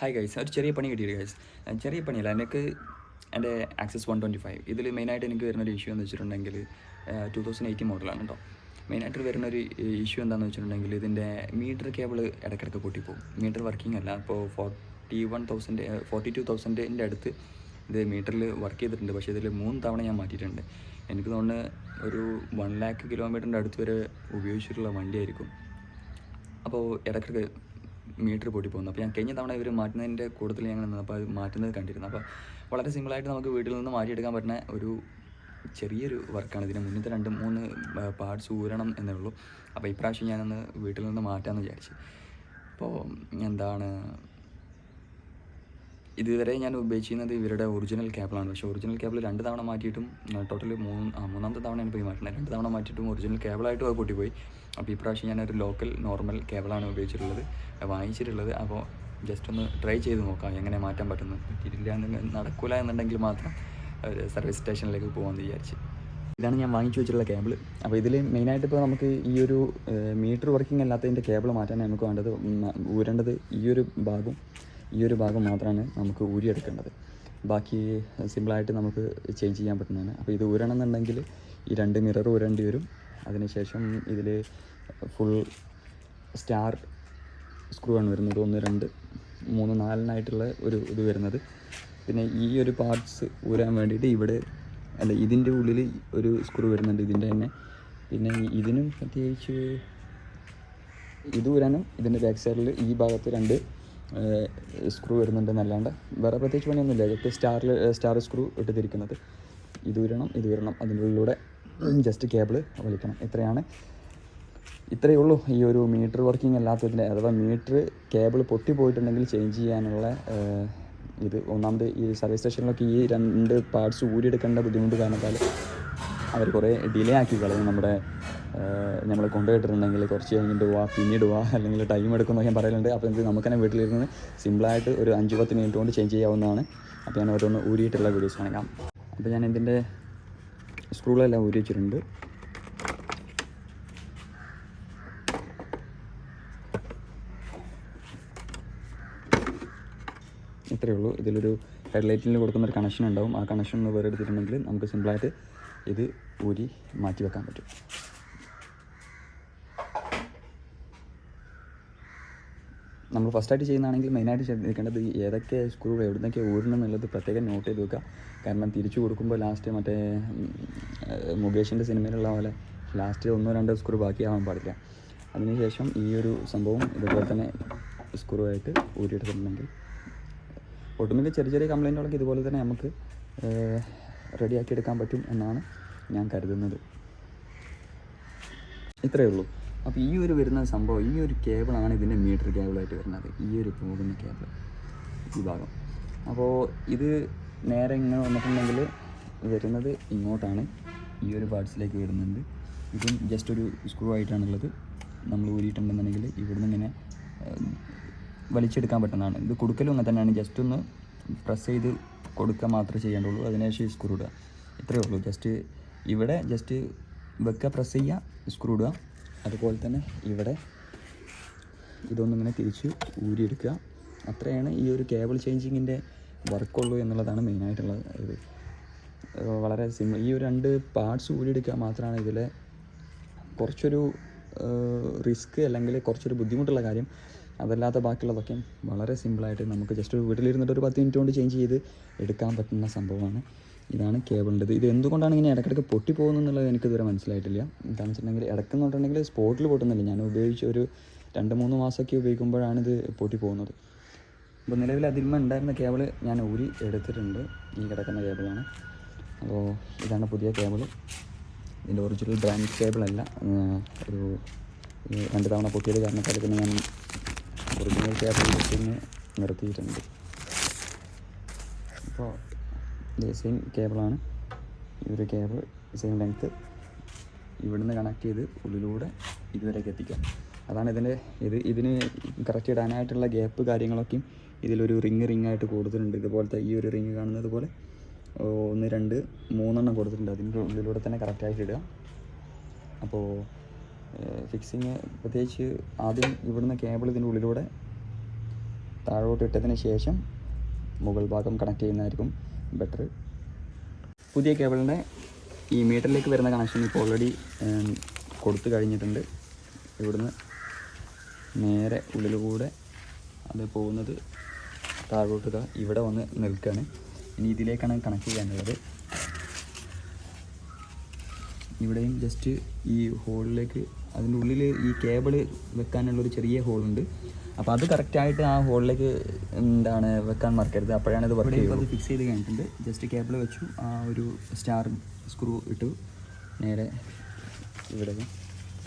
Hi guys ഒരു ചെറിയ പണി കിട്ടിയത് ഗൈസ് ചെറിയ പണിയല്ല. എനിക്ക് എന്റെ ആക്സസ് വൺ ട്വന്റി ഫൈവ് ഇതിൽ മെയിനായിട്ട് എനിക്ക് വരുന്നൊരു ഇഷ്യൂ എന്ന് വെച്ചിട്ടുണ്ടെങ്കിൽ ടു തൗസൻഡ് എയ്റ്റീൻ മോഡലാണ് കേട്ടോ മെയിനായിട്ട് വരുന്നൊരു ഇഷ്യൂ എന്താണെന്ന് വെച്ചിട്ടുണ്ടെങ്കിൽ ഇതിന്റെ മീറ്റർ കേബിൾ ഇടയ്ക്കിടയ്ക്ക് പൊട്ടിപ്പോകും മീറ്റർ വർക്കിംഗ് അല്ല. അപ്പോൾ forty one thousand forty two തൗസൻഡിന്റെ അടുത്ത് ഇത് മീറ്ററിൽ വർക്ക് ചെയ്തിട്ടുണ്ട്. പക്ഷേ ഇതിൽ മൂന്ന് തവണ ഞാൻ മാറ്റിയിട്ടുണ്ട്. എനിക്ക് തോന്നുന്നു ഒരു വൺ ലാക്ക് കിലോമീറ്ററിന്റെ അടുത്ത് വരെ ഉപയോഗിച്ചിട്ടുള്ള വണ്ടിയായിരിക്കും. അപ്പോൾ ഇടയ്ക്കിടയ്ക്ക് മീറ്റർ പൊട്ടി പോകുന്നു. അപ്പോൾ ഞാൻ കഴിഞ്ഞ തവണ ഇവർ മാറ്റുന്നതിന്റെ കൂടുതൽ ഞങ്ങൾ നിന്നപ്പോൾ അത് മാറ്റുന്നത് കണ്ടിരുന്നു. അപ്പോൾ വളരെ സിമ്പിളായിട്ട് നമുക്ക് വീട്ടിൽ നിന്ന് മാറ്റിയെടുക്കാൻ പറ്റുന്ന ഒരു ചെറിയൊരു വർക്കാണ്. ഇതിന് മുന്നത്തെ രണ്ട് മൂന്ന് പാർട്സ് ഊരണം എന്നേ ഉള്ളൂ. അപ്പോൾ ഇപ്രാവശ്യം ഞാനൊന്ന് വീട്ടിൽ നിന്ന് മാറ്റാമെന്ന് വിചാരിച്ചു. അപ്പോൾ എന്താണ് ഇതുവരെ ഞാൻ ഉപയോഗിച്ചിരുന്നത് ഇവരുടെ ഒറിജിനൽ കേബിളാണ് പക്ഷേ ഒറിജിനൽ കേബിൾ രണ്ട് തവണ മാറ്റിയിട്ടും ടോട്ടൽ മൂന്ന് മൂന്നാമത്തെ തവണയാണ് പോയി മാറ്റുന്നത് രണ്ട് തവണ മാറ്റിയിട്ടും ഒറിജിനൽ കേബിളായിട്ടും അത് പൊട്ടിപ്പോയി. അപ്പോൾ ഇപ്രാവശ്യം ഞാനൊരു ലോക്കൽ നോർമൽ കേബിളാണ് ഉപയോഗിച്ചിട്ടുള്ളത് വാങ്ങിച്ചിട്ടുള്ളത്. അപ്പോൾ ജസ്റ്റ് ഒന്ന് ട്രൈ ചെയ്ത് നോക്കാം എങ്ങനെ മാറ്റാൻ പറ്റുന്നു. പറ്റിയിട്ടില്ല നടക്കില്ല എന്നുണ്ടെങ്കിൽ മാത്രം സർവീസ് സ്റ്റേഷനിലേക്ക് പോകാമെന്ന് വിചാരിച്ച്. ഇതാണ് ഞാൻ വാങ്ങിച്ചു വെച്ചിട്ടുള്ള കേബിൾ അപ്പോൾ ഇതിൽ മെയിനായിട്ട് ഇപ്പോൾ നമുക്ക് ഈ ഒരു മീറ്റർ വർക്കിംഗ് അല്ലാത്തതിന്റെ കേബിൾ മാറ്റാൻ നമുക്ക് വേണ്ടത്. ഊരേണ്ടത് ഈ ഒരു ഭാഗം. ഈ ഒരു ഭാഗം മാത്രമാണ് നമുക്ക് ഊരിയെടുക്കേണ്ടത്. ബാക്കി സിമ്പിളായിട്ട് നമുക്ക് ചേഞ്ച് ചെയ്യാൻ പറ്റുന്നതാണ്. അപ്പോൾ ഇത് ഊരണമെന്നുണ്ടെങ്കിൽ ഈ രണ്ട് മിറർ ഊരേണ്ടി വരും. അതിനുശേഷം ഇതിൽ ഫുൾ സ്റ്റാർ സ്ക്രൂ ആണ് വരുന്നത്. ഒന്ന് രണ്ട് മൂന്ന് നാലിനായിട്ടുള്ള ഒരു ഇത് വരുന്നത്. പിന്നെ ഈ ഒരു പാർട്സ് ഊരാൻ വേണ്ടിയിട്ട് ഇവിടെ അല്ല ഇതിന്റെ ഉള്ളിൽ ഒരു സ്ക്രൂ വരുന്നുണ്ട് ഇതിന്റെ തന്നെ. പിന്നെ ഇതിനും പ്രത്യേകിച്ച് ഇത് ഊരാനും ഇതിന്റെ ബാക്ക് സൈഡിൽ ഈ ഭാഗത്ത് രണ്ട് സ്ക്രൂ വരുന്നുണ്ട് എന്നല്ലാണ്ട് വേറെ പ്രത്യേകിച്ച് പണിയൊന്നുമില്ല. ജസ്റ്റ് സ്റ്റാറിൽ സ്റ്റാർ സ്ക്രൂ ഇട്ട് തിരിക്കുന്നത് ഇത് വരണം ഇത് വരണം അതിന്റെ ഉള്ളിലൂടെ ജസ്റ്റ് കേബിൾ വലിക്കണം. ഇത്രയാണ്. ഇത്രയേ ഉള്ളൂ ഈ ഒരു മീറ്റർ വർക്കിംഗ് അല്ലാത്തതിന്റെ അഥവാ മീറ്റർ കേബിൾ പൊട്ടി പോയിട്ടുണ്ടെങ്കിൽ ചേഞ്ച് ചെയ്യാനുള്ള ഇത്. ഒന്നാമത് ഈ സർവീസ് സ്റ്റേഷനിലൊക്കെ ഈ രണ്ട് പാർട്സ് ഊരിയെടുക്കേണ്ട ബുദ്ധിമുട്ട് കാരണത്താൽ അവർ കുറേ ഡിലേ ആക്കി കളയും നമ്മുടെ നമ്മൾ കൊണ്ടുപോയിട്ടുണ്ടെങ്കിൽ കുറച്ച് കഴിഞ്ഞിട്ട് വാ പിന്നീട് വാ അല്ലെങ്കിൽ ടൈം എടുക്കുമെന്ന് ഞാൻ പറയലുണ്ട്. അപ്പോൾ ഇത് നമുക്ക് തന്നെ വീട്ടിലിരുന്ന് സിമ്പിളായിട്ട് ഒരു അഞ്ച് പത്ത് മിനിറ്റ് കൊണ്ട് ചേഞ്ച് ചെയ്യാവുന്നതാണ്. അപ്പോൾ ഞാൻ ഓരോന്ന് ഊരിയിട്ടുള്ള വീഡിയോസ് കാണിക്കാം. അപ്പോൾ ഞാൻ ഇതിന്റെ സ്ക്രൂകളെല്ലാം ഊരി വെച്ചിട്ടുണ്ട്. ഇത്രയേ ഉള്ളൂ. ഇതിലൊരു ഹെഡ്ലൈറ്റിൽ കൊടുക്കുന്ന ഒരു കണക്ഷൻ ഉണ്ടാവും. ആ കണക്ഷൻ ഒന്ന് വേറെ എടുത്തിട്ടുണ്ടെങ്കിൽ നമുക്ക് സിമ്പിളായിട്ട് ഇത് ഊരി മാറ്റി വെക്കാൻ പറ്റും. നമ്മൾ ഫസ്റ്റായിട്ട് ചെയ്യുന്നതാണെങ്കിൽ മെയിനായിട്ട് ശ്രദ്ധിക്കേണ്ടത് ഏതൊക്കെ സ്ക്രൂ എവിടുന്നൊക്കെ ഊരണം എന്നുള്ളത് പ്രത്യേകം നോട്ട് ചെയ്ത് വെക്കുക. കാരണം തിരിച്ചു കൊടുക്കുമ്പോൾ ലാസ്റ്റ് മറ്റേ മുകേഷിന്റെ സിനിമയിലുള്ള പോലെ ലാസ്റ്റ് ഒന്നോ രണ്ടോ സ്ക്രൂ ബാക്കിയാവാൻ പാടില്ല. അതിനുശേഷം ഈ ഒരു സംഭവം ഇതുപോലെ തന്നെ സ്ക്രൂ ആയിട്ട് ഊരിയെടുത്തിട്ടുണ്ടെങ്കിൽ ഒട്ടുമിക്ക ചെറിയ ചെറിയ കംപ്ലൈന്റുകളൊക്കെ ഇതുപോലെ തന്നെ നമുക്ക് റെഡിയാക്കി എടുക്കാൻ പറ്റും എന്നാണ് ഞാൻ കരുതുന്നത്. ഇത്രയേ ഉള്ളൂ. അപ്പോൾ ഈ ഒരു വരുന്ന സംഭവം ഈ ഒരു കേബിളാണ് ഇതിന്റെ മീറ്റർ കേബിളായിട്ട് വരുന്നത്. ഈ ഒരു പോകുന്ന കേബിൾ ഈ ഭാഗം അപ്പോൾ ഇത് നേരെ ഇങ്ങനെ വന്നിട്ടുണ്ടെങ്കിൽ വരുന്നത് ഇങ്ങോട്ടാണ്. ഈ ഒരു പാർട്സിലേക്ക് വരുന്നുണ്ട്. ഇതും ജസ്റ്റ് ഒരു സ്ക്രൂ ആയിട്ടാണുള്ളത്. നമ്മൾ ഊരിയിട്ടുണ്ടെന്നുണ്ടെങ്കിൽ ഇവിടുന്ന് ഇങ്ങനെ വലിച്ചെടുക്കാൻ പറ്റുന്നതാണ്. ഇത് കൊടുക്കലും അങ്ങനെ തന്നെയാണ്. ജസ്റ്റ് ഒന്ന് പ്രസ് ചെയ്ത് കൊടുക്കുക മാത്രമേ ചെയ്യേണ്ടുള്ളൂ. അതിനുശേഷം ഈ സ്ക്രൂ ഇടുക. ഇത്രയേ ഉള്ളൂ. ജസ്റ്റ് ഇവിടെ ജസ്റ്റ് വെക്കുക പ്രസ് ചെയ്യുക സ്ക്രൂ ഇടുക. അതുപോലെ തന്നെ ഇവിടെ ഇതൊന്നിങ്ങനെ തിരിച്ച് ഊരിയെടുക്കുക. അത്രയാണ് ഈ ഒരു കേബിൾ ചേഞ്ചിങ്ങിന്റെ വർക്കുള്ളൂ എന്നുള്ളതാണ് മെയിനായിട്ടുള്ള ഇത് വളരെ സിമ്പിൾ ഈ ഒരു രണ്ട് പാർട്സ് ഊരിയെടുക്കുക മാത്രമാണ് ഇതിലെ കുറച്ചൊരു റിസ്ക് അല്ലെങ്കിൽ കുറച്ചൊരു ബുദ്ധിമുട്ടുള്ള കാര്യം. അതല്ലാത്ത ബാക്കിയുള്ളതൊക്കെ വളരെ സിമ്പിളായിട്ട് നമുക്ക് ജസ്റ്റ് ഒരു വീട്ടിലിരുന്നിട്ട് ഒരു പത്ത് മിനിറ്റ് കൊണ്ട് ചേഞ്ച് ചെയ്ത് എടുക്കാൻ പറ്റുന്ന സംഭവമാണ്. ഇതാണ് കേബിളിന്റെത്. ഇത് എന്തുകൊണ്ടാണ് ഇങ്ങനെ ഇടയ്ക്കിടയ്ക്ക് പൊട്ടി പോകുന്നത് എന്നുള്ളത് എനിക്ക് ഇതുവരെ മനസ്സിലായിട്ടില്ല. എന്താണെന്ന് വെച്ചിട്ടുണ്ടെങ്കിൽ ഇടയ്ക്കെന്ന് പറഞ്ഞിട്ടുണ്ടെങ്കിൽ സ്പോട്ടിൽ പൊട്ടുന്നില്ല. ഞാൻ ഉപയോഗിച്ച് ഒരു രണ്ട് മൂന്ന് മാസമൊക്കെ ഉപയോഗിക്കുമ്പോഴാണ് ഇത് പൊട്ടി പോകുന്നത് അപ്പോൾ നിലവിൽ അതിന്മ ഉണ്ടായിരുന്ന കേബിൾ ഞാൻ ഊരി എടുത്തിട്ടുണ്ട്. ഈ കിടക്കുന്ന കേബിളാണ്. അപ്പോൾ ഇതാണ് പുതിയ കേബിൾ ഇതിന്റെ ഒറിജിനൽ ബ്രാൻഡ് കേബിളല്ല. ഒരു രണ്ട് തവണ പൊട്ടിയത് കാരണത്താൽ പിന്നെ ഞാൻ ഒറിജിനൽ കേബിൾ നിർത്തിയിട്ടുണ്ട്. അപ്പോൾ ഇത് സെയിം കേബിളാണ് ഈ ഒരു കേബിൾ സെയിം ലെങ്ത്ത് ഇവിടുന്ന് കണക്ട് ചെയ്ത് ഉള്ളിലൂടെ ഇതുവരെയൊക്കെ എത്തിക്കാം. അതാണ് ഇതിന്റെ ഇത്. ഇതിന് കറക്റ്റ് ഇടാനായിട്ടുള്ള ഗ്യാപ്പ് കാര്യങ്ങളൊക്കെയും ഇതിലൊരു റിങ് റിങ് ആയിട്ട് കൊടുത്തിട്ടുണ്ട്. ഇതുപോലത്തെ ഈ ഒരു റിങ് കാണുന്നത് പോലെ ഒന്ന് രണ്ട് മൂന്നെണ്ണം കൊടുത്തിട്ടുണ്ട്. അതിന്റെ ഉള്ളിലൂടെ തന്നെ കറക്റ്റായിട്ട് ഇടുക. അപ്പോൾ ഫിക്സിങ് പ്രത്യേകിച്ച് ആദ്യം ഇവിടുന്ന് കേബിൾ ഇതിന്റെ ഉള്ളിലൂടെ താഴോട്ട് ഇട്ടതിന് ശേഷം മുകൾ ഭാഗം കണക്ട് ചെയ്യുന്നതായിരിക്കും. ബെറ്റർ പുതിയ കേബിളിന്റെ ഈ മീറ്ററിലേക്ക് വരുന്ന കണക്ഷൻ ഇപ്പോൾ ഓൾറെഡി കൊടുത്തു കഴിഞ്ഞിട്ടുണ്ട്. ഇവിടുന്ന് നേരെ ഉള്ളിലൂടെ അത് പോകുന്നത് താഴോട്ടുക ഇവിടെ വന്ന് നിൽക്കുകയാണ്. ഇനി ഇതിലേക്കാണ് കണക്ട് ചെയ്യാനുള്ളത്. ഇവിടെയും ജസ്റ്റ് ഈ ഹോളിലേക്ക് അതിന്റെ ഉള്ളിൽ ഈ കേബിൾ വെക്കാനുള്ളൊരു ചെറിയ ഹോളുണ്ട് അപ്പോൾ അത് കറക്റ്റായിട്ട് ആ ഹോളിലേക്ക് എന്താണ് വെക്കാൻ മറക്കരുത്. അപ്പോഴാണ് ഇത് വർക്ക് ചെയ്യുന്നത് ഫിക്സ് ചെയ്ത് കഴിഞ്ഞിട്ടുണ്ട്. ജസ്റ്റ് കേബിൾ വെച്ചു. ആ ഒരു സ്റ്റാർ സ്ക്രൂ ഇട്ടു. നേരെ ഇവിടെ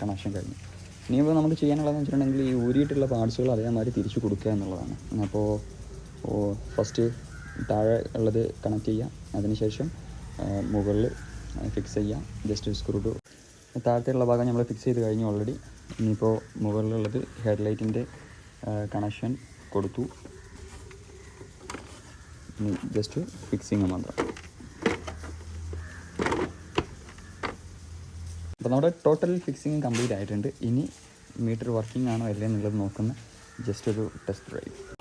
കണക്ഷൻ കഴിഞ്ഞു. ഇനിയിപ്പോൾ നമുക്ക് ചെയ്യാനുള്ളതെന്ന് വെച്ചിട്ടുണ്ടെങ്കിൽ ഈ ഊരിയിട്ടുള്ള പാർട്സുകൾ അതേമാതിരി തിരിച്ചു കൊടുക്കുക എന്നുള്ളതാണ്. അപ്പോൾ ഫസ്റ്റ് താഴെ ഉള്ളത് കണക്ട് ചെയ്യുക. അതിനുശേഷം മുകളിൽ ഫിക്സ് ചെയ്യാം. ജസ്റ്റ് സ്ക്രൂ ടു താഴത്തെയുള്ള ഭാഗം നമ്മൾ ഫിക്സ് ചെയ്ത് കഴിഞ്ഞു ഓൾറെഡി ഇനിയിപ്പോൾ മുകളിലുള്ളത് ഹെഡ്ലൈറ്റിന്റെ കണക്ഷൻ കൊടുത്തു. ഇനി ജസ്റ്റ് ഫിക്സിങ് മാത്രം. അപ്പോൾ നമ്മുടെ ടോട്ടൽ ഫിക്സിങ് കംപ്ലീറ്റ് ആയിട്ടുണ്ട്. ഇനി മീറ്റർ വർക്കിംഗ് ആണോ അല്ലേ എന്നുള്ളത് നോക്കുന്ന ജസ്റ്റ് ഒരു ടെസ്റ്റ് ഡ്രൈവ്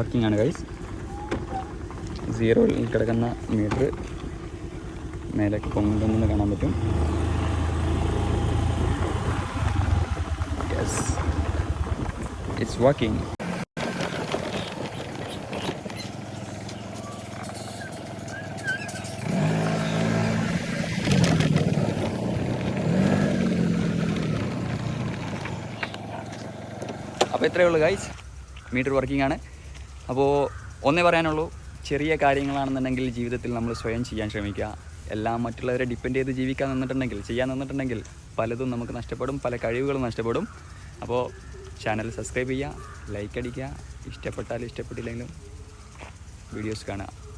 വർക്കിംഗ് ആണ് ഗൈസ് സീറോയിൽ കിടക്കുന്ന മീറ്റർ മേലേക്ക് പൊങ്ങുന്നത് കാണാൻ പറ്റും. യെസ് ഇറ്റ്സ് വർക്കിംഗ് അപ്പോൾ ഇത്രയേ ഉള്ളൂ ഗൈസ് മീറ്റർ വർക്കിംഗ് ആണ്. അപ്പോൾ ഒന്നേ പറയാനുള്ളൂ ചെറിയ കാര്യങ്ങളാണെന്നുണ്ടെങ്കിൽ ജീവിതത്തിൽ നമ്മൾ സ്വയം ചെയ്യാൻ ശ്രമിക്കുക. എല്ലാം മറ്റുള്ളവരെ ഡിപ്പെൻഡ് ചെയ്ത് ജീവിക്കാൻ നിന്നിട്ടുണ്ടെങ്കിൽ ചെയ്യാൻ നിന്നിട്ടുണ്ടെങ്കിൽ പലതും നമുക്ക് നഷ്ടപ്പെടും പല കഴിവുകളും നഷ്ടപ്പെടും. അപ്പോൾ ചാനൽ സബ്സ്ക്രൈബ് ചെയ്യുക ലൈക്ക് അടിക്കുക. ഇഷ്ടപ്പെട്ടാലും ഇഷ്ടപ്പെട്ടില്ലെങ്കിലും വീഡിയോസ് കാണുക.